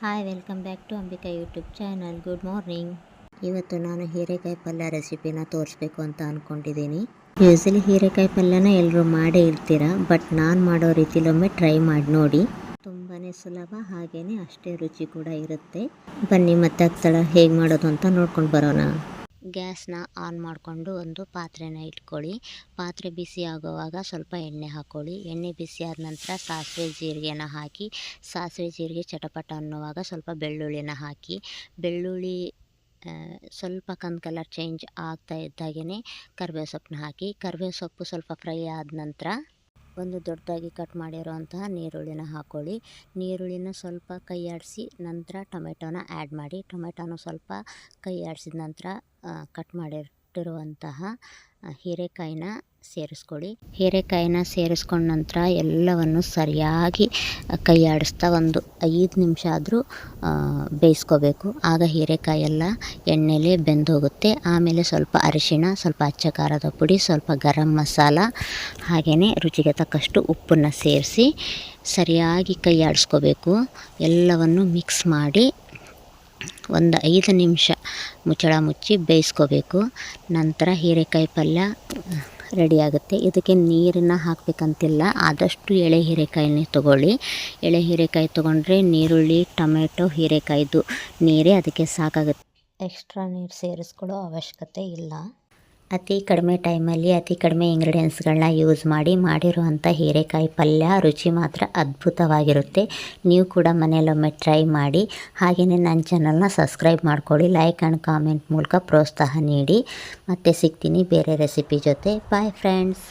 Hi welcome back to Ambika YouTube channel good morning ಇವತ್ತು ನಾನು ಹೀರೆಕಾಯಿ ಪಲ್ಯ ರೆಸಿಪಿನ ತೋರಿಸ್ಬೇಕು ಅಂತ ಅಂದ್ಕೊಂಡಿದ್ದೀನಿ ಯೂಸಲಿ ಹೀರೆಕಾಯಿ ಪಲ್ಯನ ಎಲ್ಲರೂ ಮಾಡೇ ಇರ್ತೀರ ಬಟ್ ನಾನು ಮಾಡೋ ರೀತಿಲೊಮ್ಮೆ ಟ್ರೈ ಮಾಡಿ ನೋಡಿ. ತುಂಬಾ ಸುಲಭ ಹಾಗೇ ಅಷ್ಟೇ ರುಚಿ ಕೂಡ ಇರುತ್ತೆ. ಬನ್ನಿ ಮತ್ತೆ ಸ್ಥಳ ಹೇಗೆ ಮಾಡೋದು ಅಂತ ನೋಡ್ಕೊಂಡು ಬರೋಣ. ಗ್ಯಾಸ್ನ ಆನ್ ಮಾಡಿಕೊಂಡು ಒಂದು ಪಾತ್ರೆನ ಇಟ್ಕೊಳ್ಳಿ. ಪಾತ್ರೆ ಬಿಸಿ ಆಗುವಾಗ ಸ್ವಲ್ಪ ಎಣ್ಣೆ ಹಾಕ್ಕೊಳ್ಳಿ. ಎಣ್ಣೆ ಬಿಸಿ ಆದ ನಂತರ ಸಾಸಿವೆ ಜೀರಿಗೆನ ಹಾಕಿ, ಸಾಸಿವೆ ಜೀರಿಗೆ ಚಟಪಟ ಅನ್ನುವಾಗ ಸ್ವಲ್ಪ ಬೆಳ್ಳುಳ್ಳಿನ ಹಾಕಿ. ಬೆಳ್ಳುಳ್ಳಿ ಸ್ವಲ್ಪ ಕಂದು ಕಲರ್ ಚೇಂಜ್ ಆಗ್ತಾ ಇದ್ದಾಗೇ ಕರಿಬೇವು ಸೊಪ್ಪನ್ನ ಹಾಕಿ. ಕರಿಬೇವು ಸೊಪ್ಪು ಸ್ವಲ್ಪ ಫ್ರೈ ಆದ ನಂತರ ಒಂದು ದೊಡ್ಡದಾಗಿ ಕಟ್ ಮಾಡಿರುವಂತಹ ನೀರುಳ್ಳಿನ ಹಾಕ್ಕೊಳ್ಳಿ ನೀರುಳ್ಳಿನ ಸ್ವಲ್ಪ ಕೈ ನಂತರ ಟೊಮೆಟೊನ ಆ್ಯಡ್ ಮಾಡಿ. ಟೊಮೆಟೊನ ಸ್ವಲ್ಪ ಕೈ ಆಡಿಸಿದ ನಂತರ ಕಟ್ ಮಾಡಿಟ್ಟಿರುವಂತಹ ಹೀರೆಕಾಯಿನ ಸೇರಿಸ್ಕೊಳ್ಳಿ. ಹೀರೆಕಾಯಿನ ಸೇರಿಸ್ಕೊಂಡ ನಂತರ ಎಲ್ಲವನ್ನು ಸರಿಯಾಗಿ ಕೈ ಒಂದು ಐದು ನಿಮಿಷ ಆದರೂ ಬೇಯಿಸ್ಕೋಬೇಕು. ಆಗ ಹೀರೆಕಾಯಿ ಎಲ್ಲ ಎಣ್ಣೆಲಿ ಬೆಂದೋಗುತ್ತೆ. ಆಮೇಲೆ ಸ್ವಲ್ಪ ಅರಿಶಿಣ, ಸ್ವಲ್ಪ ಅಚ್ಚ ಖಾರದ ಪುಡಿ, ಸ್ವಲ್ಪ ಗರಂ ಮಸಾಲ ಹಾಗೆಯೇ ರುಚಿಗೆ ತಕ್ಕಷ್ಟು ಉಪ್ಪನ್ನು ಸೇರಿಸಿ ಸರಿಯಾಗಿ ಕೈ ಆಡಿಸ್ಕೋಬೇಕು ಎಲ್ಲವನ್ನು ಮಿಕ್ಸ್ ಮಾಡಿ ಒಂದು ಐದು ನಿಮಿಷ ಮುಚ್ಚಳ ಮುಚ್ಚಿ ಬೇಯಿಸ್ಕೋಬೇಕು. ನಂತರ ಹೀರೆಕಾಯಿ ಪಲ್ಯ ರೆಡಿ ಆಗುತ್ತೆ. ಇದಕ್ಕೆ ನೀರನ್ನು ಹಾಕಬೇಕಂತಿಲ್ಲ. ಆದಷ್ಟು ಎಳೆ ಹೀರೆಕಾಯಿನೇ ತೊಗೊಳ್ಳಿ. ಎಳೆ ಹೀರೆಕಾಯಿ ತೊಗೊಂಡ್ರೆ ನೀರುಳ್ಳಿ, ಟೊಮೆಟೊ, ಹೀರೆಕಾಯ್ದು ನೀರೇ ಅದಕ್ಕೆ ಸಾಕಾಗುತ್ತೆ. ಎಕ್ಸ್ಟ್ರಾ ನೀರು ಸೇರಿಸ್ಕೊಳ್ಳೋ ಅವಶ್ಯಕತೆ ಇಲ್ಲ. ಅತಿ ಕಡಿಮೆ ಟೈಮಲ್ಲಿ ಅತಿ ಕಡಿಮೆ ಇಂಗ್ರೀಡಿಯೆಂಟ್ಸ್ಗಳನ್ನ ಯೂಸ್ ಮಾಡಿ ಮಾಡಿರುವಂಥ ಹೀರೆಕಾಯಿ ಪಲ್ಯ ರುಚಿ ಮಾತ್ರ ಅದ್ಭುತವಾಗಿರುತ್ತೆ. ನೀವು ಕೂಡ ಮನೆಯಲ್ಲೊಮ್ಮೆ ಟ್ರೈ ಮಾಡಿ. ಹಾಗೆಯೇ ನನ್ನ ಚಾನಲ್ನ ಸಬ್ಸ್ಕ್ರೈಬ್ ಮಾಡ್ಕೊಳ್ಳಿ. ಲೈಕ್ ಆ್ಯಂಡ್ ಕಾಮೆಂಟ್ ಮೂಲಕ ಪ್ರೋತ್ಸಾಹ ನೀಡಿ. ಮತ್ತೆ ಸಿಗ್ತೀನಿ ಬೇರೆ ರೆಸಿಪಿ ಜೊತೆ. Bye friends